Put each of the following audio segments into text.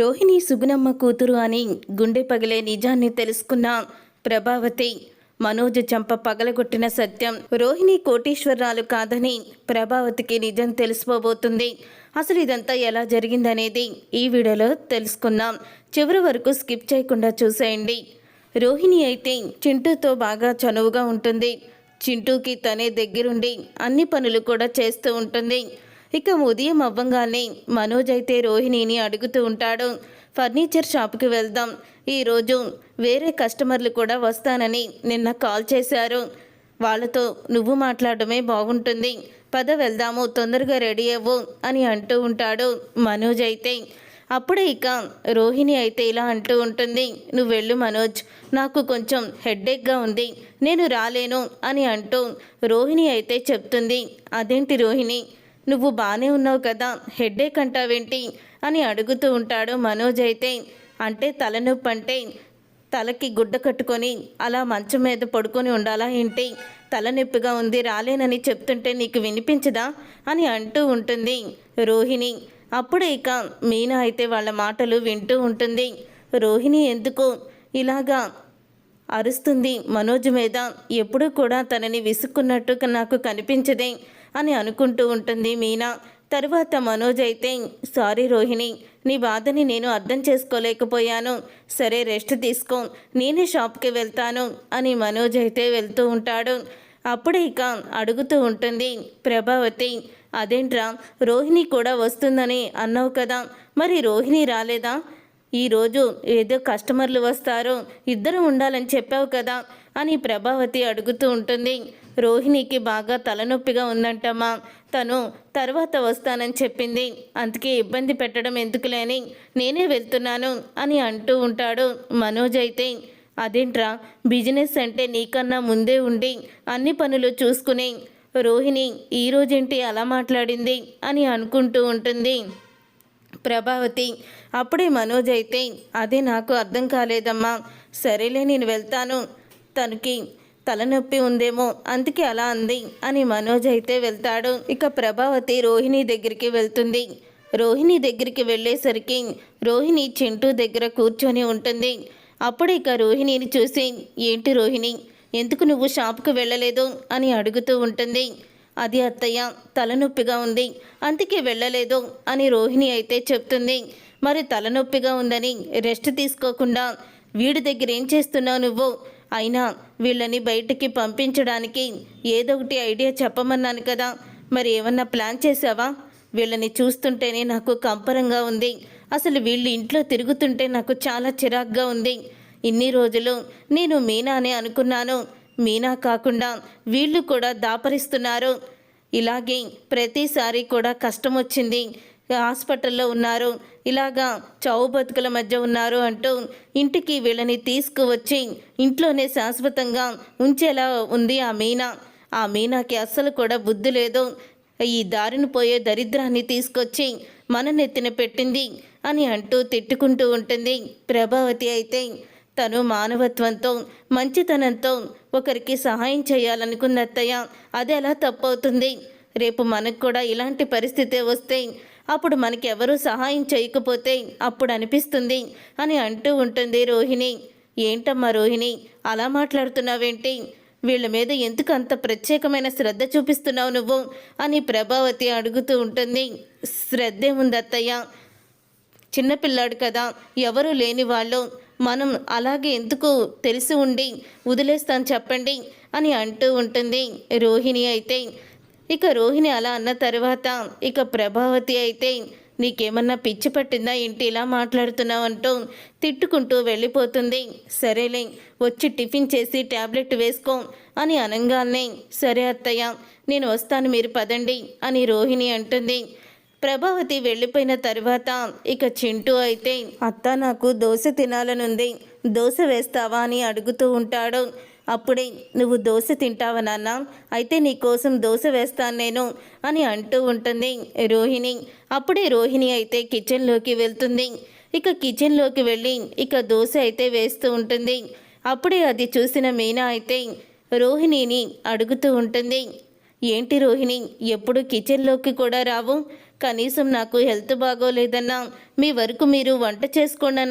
రోహిణి సుగుణమ్మ కూతురు అని గుండె పగిలే నిజాన్ని తెలుసుకున్న ప్రభావతి మనోజ్ చంప పగలగొట్టిన సత్యం రోహిణి కోటీశ్వరరాలు కాదని ప్రభావతికి నిజం తెలిసిపోబోతుంది. అసలు ఇదంతా ఎలా జరిగిందనేది ఈ వీడియోలో తెలుసుకుందాం. చివరి వరకు స్కిప్ చేయకుండా చూసేయండి. రోహిణి అయితే చింటూతో బాగా చనువుగా ఉంటుంది. చింటూకి తనే దగ్గరుండి అన్ని పనులు కూడా చేస్తూ ఉంటుంది. ఇక ఉదయం అవ్వంగానే మనోజ్ అయితే రోహిణిని అడుగుతూ ఉంటాడు ఫర్నిచర్ షాప్కి వెళ్దాం. ఈరోజు వేరే కస్టమర్లు కూడా వస్తానని నిన్న కాల్ చేశారు. వాళ్ళతో నువ్వు మాట్లాడమే బాగుంటుంది. పద వెళ్దాము తొందరగా రెడీ అవ్వు అని అంటూ ఉంటాడు మనోజ్ అయితే. అప్పుడే ఇక రోహిణి అయితే ఇలా అంటూ ఉంటుంది నువ్వు వెళ్ళు మనోజ్ నాకు కొంచెం హెడ్డేక్గా ఉంది. నేను రాలేను అని అంటూ రోహిణి అయితే చెప్తుంది అదేంటి రోహిణి? నువ్వు బాగానే ఉన్నావు కదా హెడ్ఏక్ అంటావేంటి? అని అడుగుతూ ఉంటాడు మనోజ్ అయితే. అంటే తలనొప్పి అంటే తలకి గుడ్డ కట్టుకొని అలా మంచం మీద పడుకొని ఉండాలా ఏంటి? తలనొప్పిగా ఉంది రాలేనని చెప్తుంటే నీకు వినిపించదా? అని అంటూ ఉంటుంది రోహిణి. అప్పుడు ఇక మీనా అయితే వాళ్ళ మాటలు వింటూ ఉంటుంది. రోహిణి ఎందుకు ఇలాగా అరుస్తుంది? మనోజ్ మీద ఎప్పుడూ కూడా తనని విసుక్కున్నట్టు నాకు కనిపించదే. అని అనుకుంటూ ఉంటుంది మీనా. తరువాత మనోజ్ అయితే సారీ రోహిణి నీ బాధని నేను అర్థం చేసుకోలేకపోయాను. సరే రెస్ట్ తీసుకో నేనే షాప్కి వెళ్తాను అని మనోజ్ అయితే వెళ్తూ ఉంటాడు. అప్పుడే ఇక అడుగుతూ ఉంటుంది ప్రభావతి అదేంట్రా రోహిణి కూడా వస్తుందని అన్నావు కదా మరి రోహిణి రాలేదా? ఈరోజు ఏదో కస్టమర్లు వస్తారు ఇద్దరు ఉండాలని చెప్పావు కదా అని ప్రభావతి అడుగుతూ ఉంటుంది. రోహిణికి బాగా తలనొప్పిగా ఉందంటమ్మా. తను తర్వాత వస్తానని చెప్పింది. అందుకే ఇబ్బంది పెట్టడం ఎందుకులేని నేనే వెళ్తున్నాను అని అంటూ ఉంటాడు మనోజ్ అయితే. అదేంట్రా బిజినెస్ అంటే నీకన్నా ముందే ఉండి అన్ని పనులు చూసుకుని రోహిణి ఈరోజేంటి అలా మాట్లాడింది? అని అనుకుంటూ ఉంటుంది ప్రభావతి. అప్పుడే మనోజ్ అయితే అదే నాకు అర్థం కాలేదమ్మా. సరేలే నేను వెళ్తాను. తనకి తలనొప్పి ఉందేమో అందుకే అలా అంది అని మనోజ్ అయితే వెళ్తాడు. ఇక ప్రభావతి రోహిణి దగ్గరికి వెళ్తుంది. రోహిణి దగ్గరికి వెళ్ళేసరికి రోహిణి చింటూ దగ్గర కూర్చొని ఉంటుంది. అప్పుడు ఇక రోహిణిని చూసి ఏంటి రోహిణి ఎందుకు నువ్వు షాప్కి వెళ్ళలేదు? అని అడుగుతూ ఉంటుంది. అది అత్తయ్య తలనొప్పిగా ఉంది. అందుకే వెళ్ళలేదు అని రోహిణి అయితే చెప్తుంది. మరి తలనొప్పిగా ఉందని రెస్ట్ తీసుకోకుండా వీడి దగ్గర ఏం చేస్తున్నావు నువ్వు? అయినా వీళ్ళని బయటికి పంపించడానికి ఏదో ఒకటి ఐడియా చెప్పమన్నాను కదా. మరి ఏమన్నా ప్లాన్ చేసావా వీళ్ళని చూస్తుంటేనే నాకు కంపరంగా ఉంది. అసలు వీళ్ళు ఇంట్లో తిరుగుతుంటే నాకు చాలా చిరాగ్గా ఉంది. ఇన్ని రోజులు నేను మీనా అని అనుకున్నాను. మీనా కాకుండా వీళ్ళు కూడా దాపరిస్తున్నారు. ఇలాగే ప్రతిసారి కూడా కష్టం వచ్చింది. హాస్పిటల్లో ఉన్నారు. ఇలాగా చావు బతుకుల మధ్య ఉన్నారు అంటూ ఇంటికి వీళ్ళని తీసుకువచ్చి ఇంట్లోనే శాశ్వతంగా ఉంచేలా ఉంది ఆ మీనా. ఆ మీనాకి అస్సలు కూడా బుద్ధి లేదు. ఈ దారిని పోయే దరిద్రాన్ని తీసుకొచ్చి మన నెత్తిన పెట్టింది అని అంటూ తిట్టుకుంటూ ఉంటుంది ప్రభావతి అయితే. తను మానవత్వంతో మంచితనంతో ఒకరికి సహాయం చేయాలనుకున్న అత్తయ్య అది ఎలా తప్పవుతుంది? రేపు మనకు కూడా ఇలాంటి పరిస్థితి వస్తే అప్పుడు మనకి ఎవరూ సహాయం చేయకపోతే అప్పుడు అనిపిస్తుంది అని అంటూ ఉంటుంది రోహిణి. ఏంటమ్మా రోహిణి అలా మాట్లాడుతున్నావేంటి? వీళ్ళ మీద ఎందుకు అంత ప్రత్యేకమైన శ్రద్ధ చూపిస్తున్నావు నువ్వు? అని ప్రభావతి అడుగుతూ ఉంటుంది. శ్రద్ధే ఉంది అత్తయ్య చిన్నపిల్లాడు కదా ఎవరు లేని వాళ్ళు. మనం అలాగే ఎందుకు తెలిసి ఉండి వదిలేస్తాను చెప్పండి అని అంటూ ఉంటుంది రోహిణి అయితే. ఇక రోహిణి అలా అన్న తర్వాత ఇక ప్రభావతి అయితే నీకేమన్నా పిచ్చి పట్టిందా ఏంటి ఇలా మాట్లాడుతున్నావు? అంటూ తిట్టుకుంటూ వెళ్ళిపోతుంది. సరేలే వచ్చి టిఫిన్ చేసి ట్యాబ్లెట్ వేసుకో అని అనగానే సరే అత్తయ్య నేను వస్తాను మీరు పదండి అని రోహిణి అంటుంది. ప్రభావతి వెళ్ళిపోయిన తర్వాత ఇక చింటూ అయితే అత్త నాకు దోశ తినాలనుంది. దోశ వేస్తావా? అని అడుగుతూ ఉంటాడు. అప్పుడే నువ్వు దోశ తింటావా నాన్న? అయితే నీ కోసం దోశ వేస్తాను నేను అని అంటూ ఉంటుంది రోహిణి. అప్పుడే రోహిణి అయితే కిచెన్లోకి వెళ్తుంది. ఇక కిచెన్లోకి వెళ్ళి ఇక దోశ అయితే వేస్తూ ఉంటుంది. అప్పుడే అది చూసిన మీనా అయితే రోహిణిని అడుగుతూ ఉంటుంది. ఏంటి రోహిణి ఎప్పుడు కిచెన్లోకి కూడా రావు? కనీసం నాకు హెల్త్ బాగోలేదన్నా మీ వరకు మీరు వంట చేసుకోండి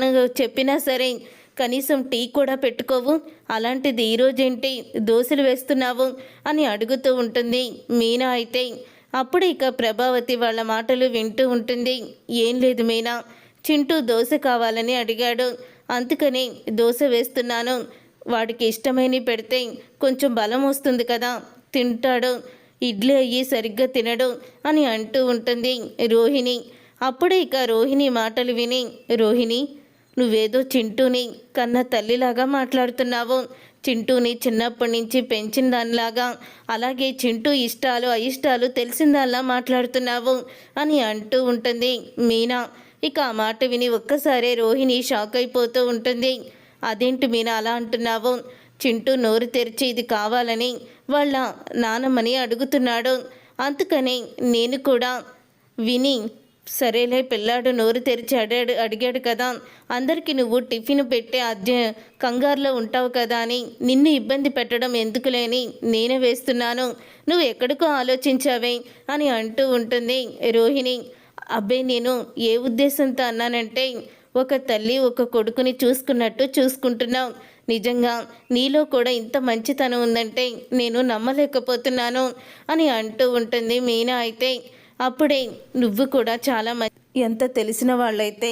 చెప్పినా సరే కనీసం టీ కూడా పెట్టుకోవు. అలాంటిది ఈరోజేంటి దోశలు వేస్తున్నావు? అని అడుగుతూ ఉంటుంది మీనా అయితే. అప్పుడు ఇక ప్రభావతి వాళ్ళ మాటలు వింటూ ఉంటుంది. ఏం లేదు మీనా. చింటూ దోశ కావాలని అడిగాడు. అందుకని దోశ వేస్తున్నాను. వాడికి ఇష్టమైనవి పెడితే కొంచెం బలం వస్తుంది కదా. తింటాడు. ఇడ్లీ అయ్యి సరిగ్గా తినడు అని అంటూ ఉంటుంది రోహిణి. అప్పుడే ఇక రోహిణి మాటలు విని రోహిణి నువ్వేదో చింటూని కన్న తల్లిలాగా మాట్లాడుతున్నావు. చింటూని చిన్నప్పటి నుంచి పెంచిన దానిలాగా అలాగే చింటూ ఇష్టాలు అయిష్టాలు తెలిసిన మాట్లాడుతున్నావు అని అంటూ ఉంటుంది మీనా. ఇక ఆ మాట విని ఒక్కసారే రోహిణి షాక్ అయిపోతూ ఉంటుంది. అదేంటి మీనా అలా అంటున్నావు? చింటూ నోరు తెరిచి ఇది కావాలని వాళ్ళ నానమ్మని అడుగుతున్నాడు. అందుకని నేను కూడా విని సరేలే పిల్లాడు నోరు తెరిచి అడాడు అడిగాడు కదా. అందరికీ నువ్వు టిఫిన్ పెట్టే అధ్య కంగారులో ఉంటావు కదా అని. నిన్ను ఇబ్బంది పెట్టడం ఎందుకులేని నేనే వేస్తున్నాను. నువ్వు ఎక్కడికో ఆలోచించావే అని అంటూ ఉంటుంది రోహిణి. అబ్బే నేను ఏ ఉద్దేశంతో అన్నానంటే ఒక తల్లి ఒక కొడుకుని చూసుకున్నట్టు చూసుకుంటున్నావు నిజంగా నీలో కూడా ఇంత మంచితనం ఉందంటే నేను నమ్మలేకపోతున్నాను అని అంటూ ఉంటుంది మీనా అయితే. అప్పుడే నువ్వు కూడా చాలా మంచి ఎంత తెలిసిన వాళ్ళైతే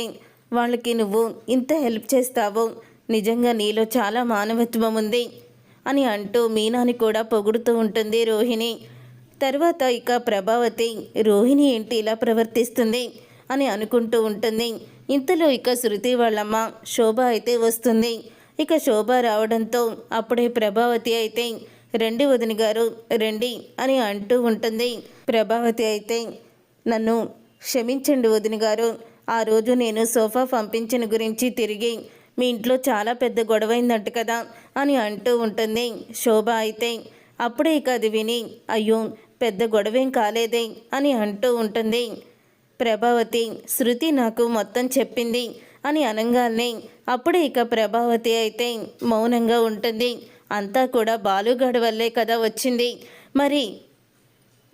వాళ్ళకి నువ్వు ఇంత హెల్ప్ చేస్తావో నిజంగా నీలో చాలా మానవత్వం ఉంది అని అంటూ మీనాని కూడా పొగుడుతూ ఉంటుంది రోహిణి. తర్వాత ఇక ప్రభావతి రోహిణి ఏంటి ఇలా ప్రవర్తిస్తుంది? అని అనుకుంటూ ఉంటుంది. ఇంతలో ఇక శృతి వాళ్ళమ్మ శోభ అయితే వస్తుంది. ఇక శోభ రావడంతో అప్పుడే ప్రభావతి అయితే రండి వదిన గారు రండి అని అంటూ ఉంటుంది. ప్రభావతి అయితే నన్ను క్షమించండి వదిన గారు ఆ రోజు నేను సోఫా పంపించిన గురించి తిరిగి మీ ఇంట్లో చాలా పెద్ద గొడవైందంట కదా అని అంటూ ఉంటుంది. శోభ అయితే అప్పుడే ఇక అది విని అయ్యో పెద్ద గొడవేం కాలేదే అని అంటూ ఉంటుంది. ప్రభావతి శృతి నాకు మొత్తం చెప్పింది అని అనగానే అప్పుడే ఇక ప్రభావతి అయితే మౌనంగా ఉంటుంది. అంతా కూడా బాలుగాడి వల్లే కదా వచ్చింది. మరి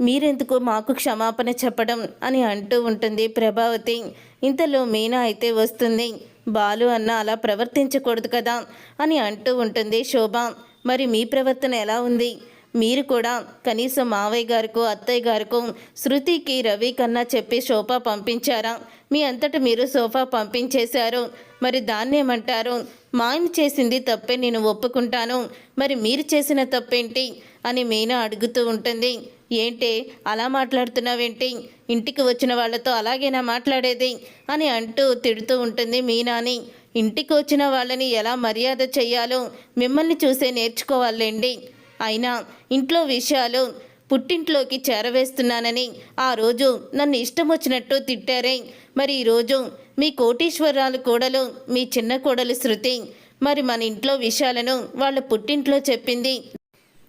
మీరెందుకు మాకు క్షమాపణ చెప్పడం అని అంటూ ఉంటుంది ప్రభావతి. ఇంతలో మీనా అయితే వస్తుంది. బాలు అన్న అలా ప్రవర్తించకూడదు కదా అని అంటూ ఉంటుంది శోభ. మరి మీ ప్రవర్తన ఎలా ఉంది? మీరు కూడా కనీసం మావయ్య గారికో అత్తయ్య గారికో శృతికి రవి కన్నా చెప్పి సోఫా పంపించారా? మీ అంతట మీరు సోఫా పంపించేశారు. మరి దాన్ని ఏమంటారు మా ఆయన చేసింది తప్పే నేను ఒప్పుకుంటాను. మరి మీరు చేసిన తప్పేంటి? అని మీనా అడుగుతూ ఉంటుంది. ఏంటి అలా మాట్లాడుతున్నావేంటి? ఇంటికి వచ్చిన వాళ్ళతో అలాగేనా మాట్లాడేది? అని అంటూ తిడుతూ ఉంటుంది మీనాని. ఇంటికి వచ్చిన వాళ్ళని ఎలా మర్యాద చెయ్యాలో మిమ్మల్ని చూసే నేర్చుకోవాలండి. అయినా ఇంట్లో విషయాలు పుట్టింట్లోకి చేరవేస్తున్నానని ఆ రోజు నన్ను ఇష్టం వచ్చినట్టు తిట్టారే. మరి ఈరోజు మీ కోటీశ్వరాలు కోడలు మీ చిన్న కోడలు శృతి మరి మన ఇంట్లో విషయాలను వాళ్ళ పుట్టింట్లో చెప్పింది.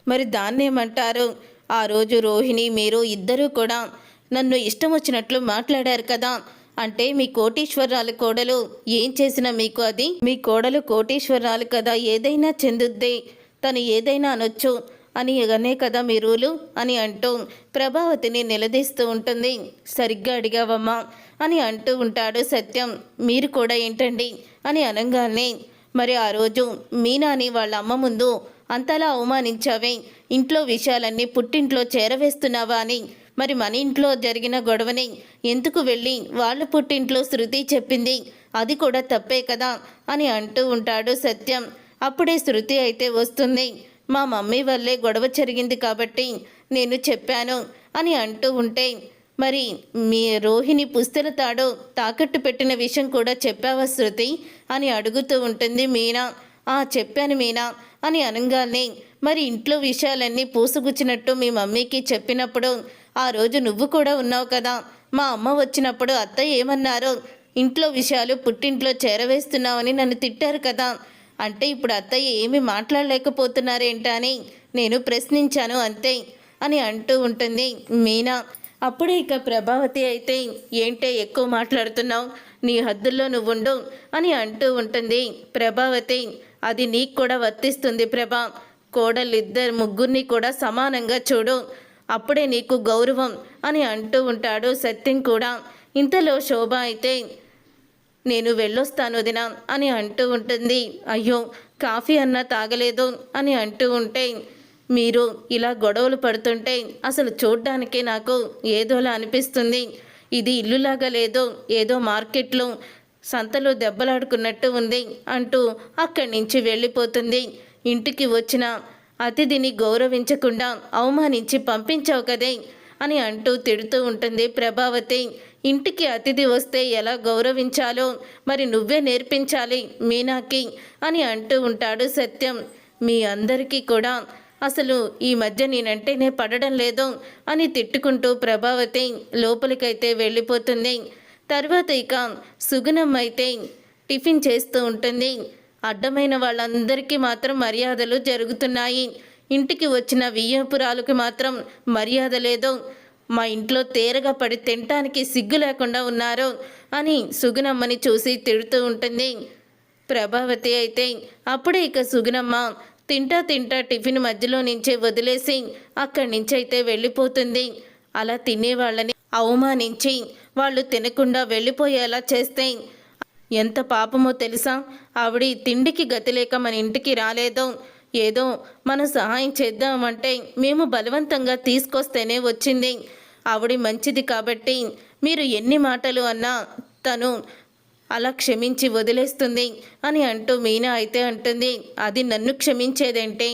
మరి దాన్నేమంటారు? ఆ రోజు రోహిణి మీరు ఇద్దరూ కూడా నన్ను ఇష్టం వచ్చినట్లు మాట్లాడారు కదా. అంటే మీ కోటీశ్వరాలు కోడలు ఏం చేసినా మీకు అది? మీ కోడలు కోటీశ్వరాలు కదా ఏదైనా చెందుద్ది. తను ఏదైనా అనొచ్చు అని అనే కదా మీ రూలు అని అంటూ ప్రభావతిని నిలదీస్తూ ఉంటుంది. సరిగ్గా అడిగావమ్మా. అని అంటూ ఉంటాడు సత్యం. మీరు కూడా ఏంటండి? అని అనగానే మరి ఆ రోజు మీనాని వాళ్ళ అమ్మ ముందు అంతలా అవమానించావే ఇంట్లో విషయాలన్నీ పుట్టింట్లో చేరవేస్తున్నావా అని. మరి మన ఇంట్లో జరిగిన గొడవని ఎందుకు వెళ్ళి వాళ్ళ పుట్టింట్లో శృతి చెప్పింది? అది కూడా తప్పే కదా? అని అంటూ ఉంటాడు సత్యం. అప్పుడే శృతి అయితే వస్తుంది. మా మమ్మీ వల్లే గొడవ జరిగింది కాబట్టి నేను చెప్పాను అని అంటూ ఉంటే మరి మీ రోహిణి పుస్తల తాడు తాకట్టు పెట్టిన విషయం కూడా చెప్పావా శృతి? అని అడుగుతూ ఉంటుంది మీనా. ఆ చెప్పాను మీనా అని అనగానే మరి ఇంట్లో విషయాలన్నీ పూసుగుచ్చినట్టు మీ మమ్మీకి చెప్పినప్పుడు ఆ రోజు నువ్వు కూడా ఉన్నావు కదా మా అమ్మ వచ్చినప్పుడు అత్త ఏమన్నారు ఇంట్లో విషయాలు పుట్టింట్లో చేరవేస్తున్నావని నన్ను తిట్టారు కదా అంటే ఇప్పుడు అత్తయ్య ఏమి మాట్లాడలేకపోతున్నారేంటా అని నేను ప్రశ్నించాను అంతే అని అంటూ ఉంటుంది మీనా. అప్పుడే ఇక ప్రభావతి అయితే ఏంటే ఎక్కువ మాట్లాడుతున్నావు? నీ హద్దుల్లో నువ్వుండు అని అంటూ ఉంటుంది. ప్రభావతి అది నీకు కూడా వర్తిస్తుంది ప్రభా. కోడలిద్దరు ముగ్గురిని కూడా సమానంగా చూడు. అప్పుడే నీకు గౌరవం అని అంటూ ఉంటాడు సత్యం కూడా. ఇంతలో శోభ అయితే నేను వెళ్ళొస్తాను వదినా అని అంటూ ఉంటుంది. అయ్యో కాఫీ అన్నా తాగలేదు అని అంటూ ఉంటే మీరు ఇలా గొడవలు పడుతుంటే అసలు చూడ్డానికే నాకు ఏదోలా అనిపిస్తుంది. ఇది ఇల్లులాగా లేదో ఏదో మార్కెట్లో సంతలో దెబ్బలాడుకున్నట్టు ఉంది అంటూ అక్కడి నుంచి వెళ్ళిపోతుంది. ఇంటికి వచ్చిన అతిథిని గౌరవించకుండా అవమానించి పంపించావు కదే అని అంటూ తిడుతూ ఉంటుంది ప్రభావతి. ఇంటికి అతిథి వస్తే ఎలా గౌరవించాలో మరి నువ్వే నేర్పించాలి మీనాకి అని అంటూ ఉంటాడు సత్యం. మీ అందరికీ కూడా అసలు ఈ మధ్య నేనంటేనే పడడం లేదు అని తిట్టుకుంటూ ప్రభావతి లోపలికైతే వెళ్ళిపోతుంది. తర్వాత ఇక సుగుణమ్మ అయితే టిఫిన్ చేస్తూ ఉంటుంది. అడ్డమైన వాళ్ళందరికీ మాత్రం మర్యాదలు జరుగుతున్నాయి. ఇంటికి వచ్చిన వియ్యపురాలకు మాత్రం మర్యాద లేదు. మా ఇంట్లో తేరగా పడి తినటానికి సిగ్గు లేకుండా ఉన్నారు అని సుగుణమ్మని చూసి తిడుతూ ఉంటుంది. ప్రభావతి అయితే అప్పుడే ఇక సుగుణమ్మ తింటా తింటా టిఫిన్ మధ్యలో నుంచే వదిలేసి అక్కడి నుంచి అయితే వెళ్ళిపోతుంది. అలా తినేవాళ్ళని అవమానించి వాళ్ళు తినకుండా వెళ్ళిపోయేలా చేస్తే ఎంత పాపమో తెలుసా? ఆవిడ తిండికి గతి లేక మన ఇంటికి రాలేదో. ఏదో మనం సహాయం చేద్దామంటే మేము బలవంతంగా తీసుకొస్తేనే వచ్చింది. ఆవిడ మంచిది కాబట్టి మీరు ఎన్ని మాటలు అన్నా తను అలా క్షమించి వదిలేస్తుంది అని అంటూ మీనా అయితే అంటుంది. అది నన్ను క్షమించేదేంటి?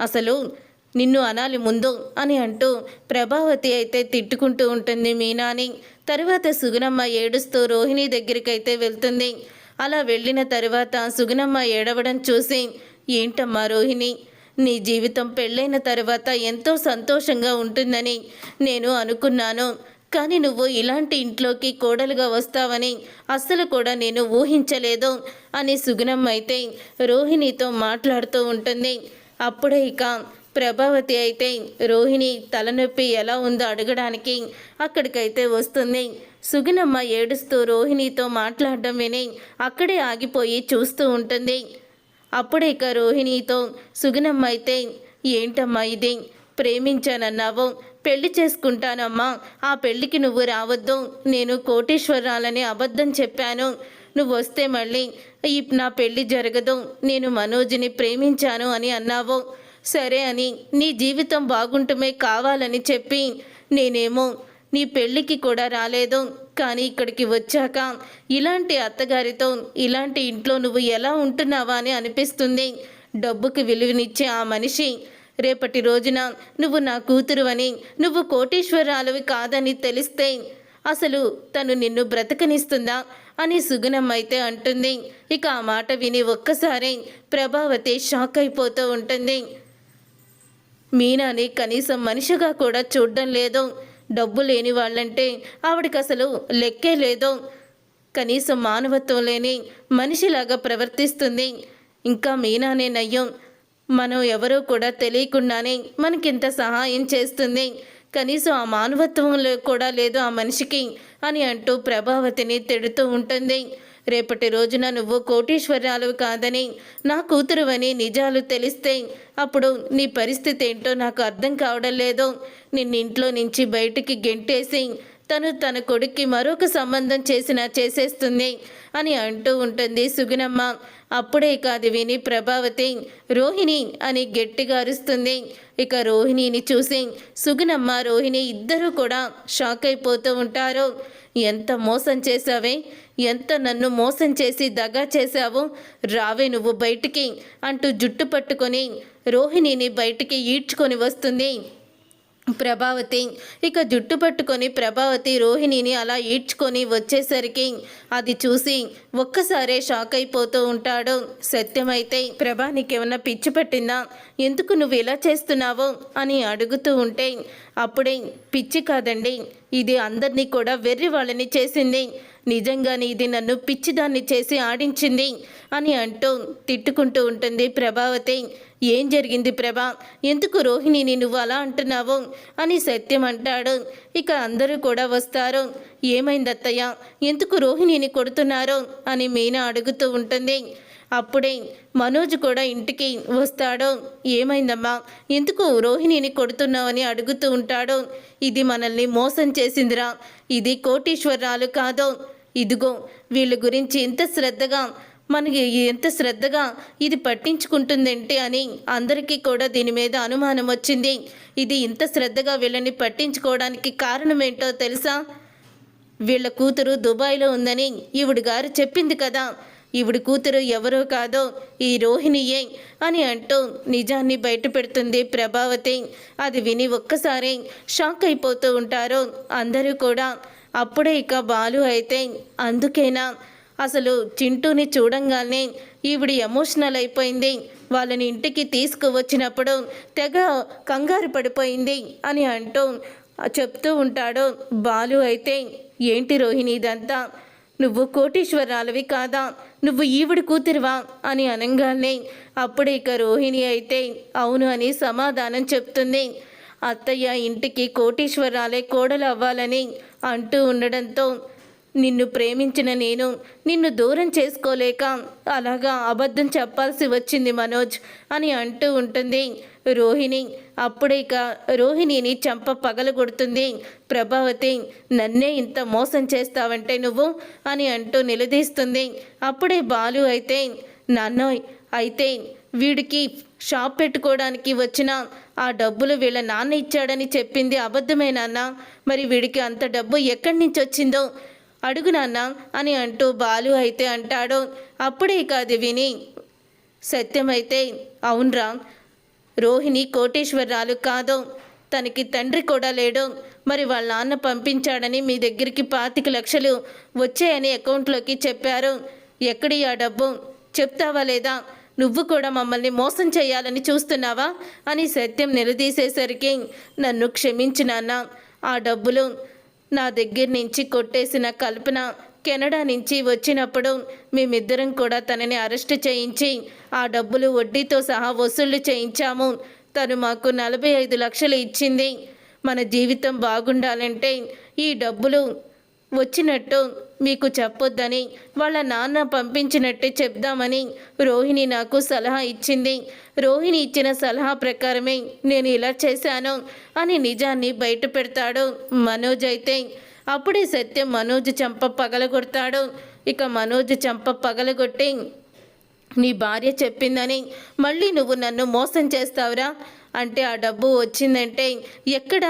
అసలు నిన్ను అనాలి ముందు అని అంటూ ప్రభావతి అయితే తిట్టుకుంటూ ఉంటుంది మీనాని. తరువాత సుగుణమ్మ ఏడుస్తూ రోహిణి దగ్గరికి అయితే వెళ్తుంది. అలా వెళ్ళిన తరువాత సుగుణమ్మ ఏడవడం చూసి ఏంటమ్మా రోహిణి నీ జీవితం పెళ్ళైన తర్వాత ఎంతో సంతోషంగా ఉంటుందని నేను అనుకున్నాను. కానీ నువ్వు ఇలాంటి ఇంట్లోకి కోడలుగా వస్తావని అస్సలు కూడా నేను ఊహించలేదు అని సుగుణమ్మ అయితే రోహిణితో మాట్లాడుతూ ఉంటుంది. అప్పుడే ఇక ప్రభావతి అయితే రోహిణి తలనొప్పి ఎలా ఉందో అడగడానికి అక్కడికైతే వస్తుంది. సుగుణమ్మ ఏడుస్తూ రోహిణితో మాట్లాడడం విని అక్కడే ఆగిపోయి చూస్తూ ఉంటుంది. అప్పుడే ఇక రోహిణితో సుగుణమ్మ అయితే ఏంటమ్మా ఇది? ప్రేమించానన్నావు. పెళ్ళి చేసుకుంటానమ్మా. ఆ పెళ్ళికి నువ్వు రావద్దు. నేను కోటేశ్వరాలని అబద్ధం చెప్పాను. నువ్వు వస్తే మళ్ళీ ఈ నా పెళ్ళి జరగదు. నేను మనోజ్ని ప్రేమించాను అని అన్నావు. సరే అని నీ జీవితం బాగుంటమే కావాలని చెప్పి నేనేమో నీ పెళ్ళికి కూడా రాలేదు. కానీ ఇక్కడికి వచ్చాక ఇలాంటి అత్తగారితో ఇలాంటి ఇంట్లో నువ్వు ఎలా ఉంటున్నావా అని అనిపిస్తుంది. డబ్బుకి విలువనిచ్చే ఆ మనిషి రేపటి రోజున నువ్వు నా కూతురు అని నువ్వు కోటీశ్వరాలవి కాదని తెలిస్తే అసలు తను నిన్ను బ్రతకనిస్తుందా అని సుగుణం అయితే అంటుంది. ఇక ఆ మాట విని ఒక్కసారి ప్రభావతి షాక్ అయిపోతూ ఉంటుంది. మీనాని కనీసం మనిషిగా కూడా చూడడం లేదు. డబ్బు లేని వాళ్ళంటే ఆవిడకి అసలు లెక్కే లేదు. కనీసం మానవత్వం లేని మనిషిలాగా ప్రవర్తిస్తుంది. ఇంకా మీనానే నయ్యం. మనం ఎవరూ కూడా తెలియకుండానే మనకింత సహాయం చేస్తుంది. కనీసం ఆ మానవత్వంలో కూడా లేదు ఆ మనిషికి అని అంటూ ప్రభావతిని తిడుతూ ఉంటుంది. రేపటి రోజున నువ్వు కోటీశ్వరాలు కాదని నా కూతురువని నిజాలు తెలిస్తే అప్పుడు నీ పరిస్థితి ఏంటో నాకు అర్థం కావడం లేదు. నిన్నింట్లో నుంచి బయటికి గెంటేసి తను తన కొడుక్కి మరొక సంబంధం చేసినా చేసేస్తుంది అని అంటూ ఉంటుంది సుగుణమ్మ. అప్పుడే కాదు విని ప్రభావతి రోహిణి అని గట్టిగా అరుస్తుంది. ఇక రోహిణిని చూసి సుగుణమ్మ రోహిణి ఇద్దరూ కూడా షాక్ అయిపోతూ ఉంటారు. ఎంత మోసం చేశావే? ఎంత నన్ను మోసం చేసి దగా చేశావు? రావే నువ్వు బయటికి అంటూ జుట్టు పట్టుకొని రోహిణిని బయటికి ఈడ్చుకొని వస్తుంది. ప్రభావతి ఇక జుట్టు పట్టుకొని ప్రభావతి రోహిణిని అలా ఈడ్చుకొని వచ్చేసరికి అది చూసి ఒక్కసారే షాక్ అయిపోతూ ఉంటాడు. సత్యమైతే ప్రభా నీకేమన్నా పిచ్చి పట్టిందా? ఎందుకు నువ్వు ఇలా చేస్తున్నావు? అని అడుగుతూ ఉంటే అప్పుడే పిచ్చి కాదండి. ఇది అందరినీ కూడా వెర్రి వాళ్ళని చేసింది. నిజంగానే ఇది నన్ను పిచ్చిదాన్ని చేసి ఆడించింది అని అంటూ తిట్టుకుంటూ ఉంటుంది ప్రభావతి. ఏం జరిగింది ప్రభా? ఎందుకు రోహిణిని నువ్వు అలా అంటున్నావు? అని సత్యం అంటాడు. ఇక అందరూ కూడా వస్తారు. ఏమైంది అత్తయ్య ఎందుకు రోహిణిని కొడుతున్నారు? అని మీనా అడుగుతూ ఉంటుంది. అప్పుడే మనోజ్ కూడా ఇంటికి వస్తాడు. ఏమైందమ్మా? ఎందుకు రోహిణిని కొడుతున్నావని అడుగుతూ ఉంటాడు. ఇది మనల్ని మోసం చేసిందిరా. ఇది కోటీశ్వరాలు కాదు. ఇదిగో వీళ్ళ గురించి ఎంత శ్రద్ధగా మనకి ఎంత శ్రద్ధగా ఇది పట్టించుకుంటుందంటే అని అందరికీ కూడా దీని మీద అనుమానం వచ్చింది. ఇది ఇంత శ్రద్ధగా వీళ్ళని పట్టించుకోవడానికి కారణం ఏంటో తెలుసా? వీళ్ళ కూతురు దుబాయ్లో ఉందని ఈవిడ గారు చెప్పింది కదా. ఈవిడ కూతురు ఎవరో కాదో ఈ రోహిణియే అని అంటూ నిజాన్ని బయటపెడుతుంది ప్రభావతి. అది విని ఒక్కసారి షాక్ అయిపోతూ ఉంటారు. అందరూ కూడా అప్పుడే ఇక బాలు అయితే అందుకేనా? అసలు చింటూని చూడంగానే ఈవిడ ఎమోషనల్ అయిపోయింది. వాళ్ళని ఇంటికి తీసుకువచ్చినప్పుడు తెగ కంగారు పడిపోయింది అని అంటూ చెప్తూ ఉంటాడు బాలు అయితే. ఏంటి రోహిణి ఇదంతా? నువ్వు కోటీశ్వరాలవి కాదా? నువ్వు ఈవిడ కూతురువా? అని అనగానే అప్పుడు ఇక రోహిణి అయితే అవును అని సమాధానం చెప్తుంది. అత్తయ్య ఇంటికి కోటీశ్వరాలే కోడలు అవ్వాలని అంటూ ఉండడంతో నిన్ను ప్రేమించిన నేను నిన్ను దూరం చేసుకోలేక అలాగా అబద్ధం చెప్పాల్సి వచ్చింది మనోజ్ అని అంటూ ఉంటుంది. రోహిణి అప్పుడే ఇక రోహిణిని చంప పగలగొడుతుంది ప్రభావతి నన్నే ఇంత మోసం చేస్తావంటే నువ్వు? అని అంటూ నిలదీస్తుంది. అప్పుడే బాలు అయితే నాన్నోయ్ అయితే వీడికి షాప్ పెట్టుకోవడానికి వచ్చిన ఆ డబ్బులు వీళ్ళ నాన్న ఇచ్చాడని చెప్పింది అబద్ధమే నాన్న. మరి వీడికి అంత డబ్బు ఎక్కడి నుంచి వచ్చిందో? అడుగు నాన్న అని అంటూ బాలు అయితే అంటాడు. అప్పుడే కాదు విని సత్యమైతే అవునరా రోహిణి కోటేశ్వరరాలు కాదు. తనకి తండ్రి కూడా లేడు. మరి వాళ్ళ నాన్న పంపించాడని మీ దగ్గరికి పాతిక లక్షలు వచ్చాయని అకౌంట్లోకి చెప్పారు. ఎక్కడి ఆ డబ్బు? చెప్తావా లేదా? నువ్వు కూడా మమ్మల్ని మోసం చేయాలని చూస్తున్నావా? అని సత్యం నిలదీసేసరికి నన్ను క్షమించినాన్న ఆ డబ్బులు నా దగ్గర నుంచి కొట్టేసిన కల్పన కెనడా నుంచి వచ్చినప్పుడు మేమిద్దరం కూడా తనని అరెస్ట్ చేయించి ఆ డబ్బులు వడ్డీతో సహా వసూళ్ళు చేయించాము. తను మాకు నలభై ఐదు లక్షలు ఇచ్చింది. మన జీవితం బాగుండాలంటే ఈ డబ్బులు వచ్చినట్టు మీకు చెప్పొద్దని వాళ్ళ నాన్న పంపించినట్టు చెప్దామని రోహిణి నాకు సలహా ఇచ్చింది. రోహిణి ఇచ్చిన సలహా ప్రకారమే నేను ఇలా చేశాను అని నిజాన్ని బయట పెడతాడు మనోజ్ అయితే. అప్పుడే సత్యం మనోజ్ చంప పగలగొడతాడు. ఇక మనోజ్ చంప పగలగొట్టి నీ భార్య చెప్పిందని మళ్ళీ నువ్వు నన్ను మోసం చేస్తావురా? అంటే ఆ డబ్బు వచ్చిందంటే ఎక్కడ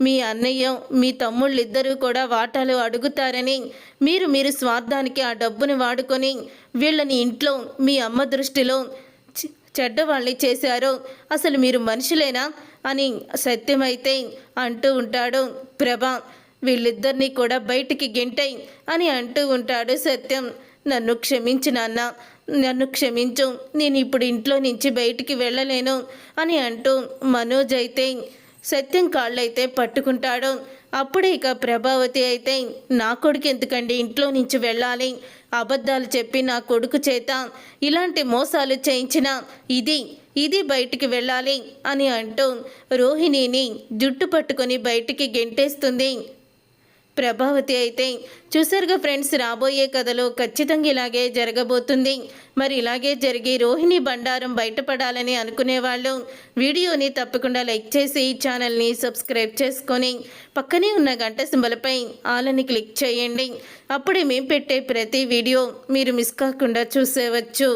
మీ అన్నయ్య మీ తమ్ముళ్ళిద్దరూ కూడా వాటాలు అడుగుతారని మీరు మీరు స్వార్థానికి ఆ డబ్బుని వాడుకొని వీళ్ళని ఇంట్లో మీ అమ్మ దృష్టిలో చె- చెడ్డవాళ్ళని చేశారు. అసలు మీరు మనుషులేనా అని సత్యమైతే అంటూ ఉంటాడు ప్రభా. వీళ్ళిద్దరినీ కూడా బయటికి గెంటై అని అంటూ ఉంటాడు సత్యం. నన్ను క్షమించు నాన్న నన్ను క్షమించు. నేను ఇప్పుడు ఇంట్లో నుంచి బయటికి వెళ్ళలేను అని అంటూ మనోజ్ అయితే సత్యం కాళ్ళైతే పట్టుకుంటాడు. అప్పుడే ఇక ప్రభావతి అయితే నా కొడుకు ఎందుకండి ఇంట్లో నుంచి వెళ్ళాలి? అబద్ధాలు చెప్పి నా కొడుకు చేత ఇలాంటి మోసాలు చేయించిన ఇది ఇది బయటికి వెళ్ళాలి అని అంటూ రోహిణిని జుట్టు పట్టుకొని బయటికి గెంటేస్తుంది. ప్రభావతి అయితే చూసారుగా ఫ్రెండ్స్ రాబోయే కథలో ఖచ్చితంగా ఇలాగే జరగబోతుంది. మరి ఇలాగే జరిగి రోహిణి బండారం బయటపడాలని అనుకునే వాళ్ళు వీడియోని తప్పకుండా లైక్ చేసి ఛానల్ని సబ్స్క్రైబ్ చేసుకొని పక్కనే ఉన్న గంట సింబలపై ఆలని క్లిక్ చేయండి. అప్పుడే మేము పెట్టే ప్రతి వీడియో మీరు మిస్ కాకుండా చూసేవచ్చు.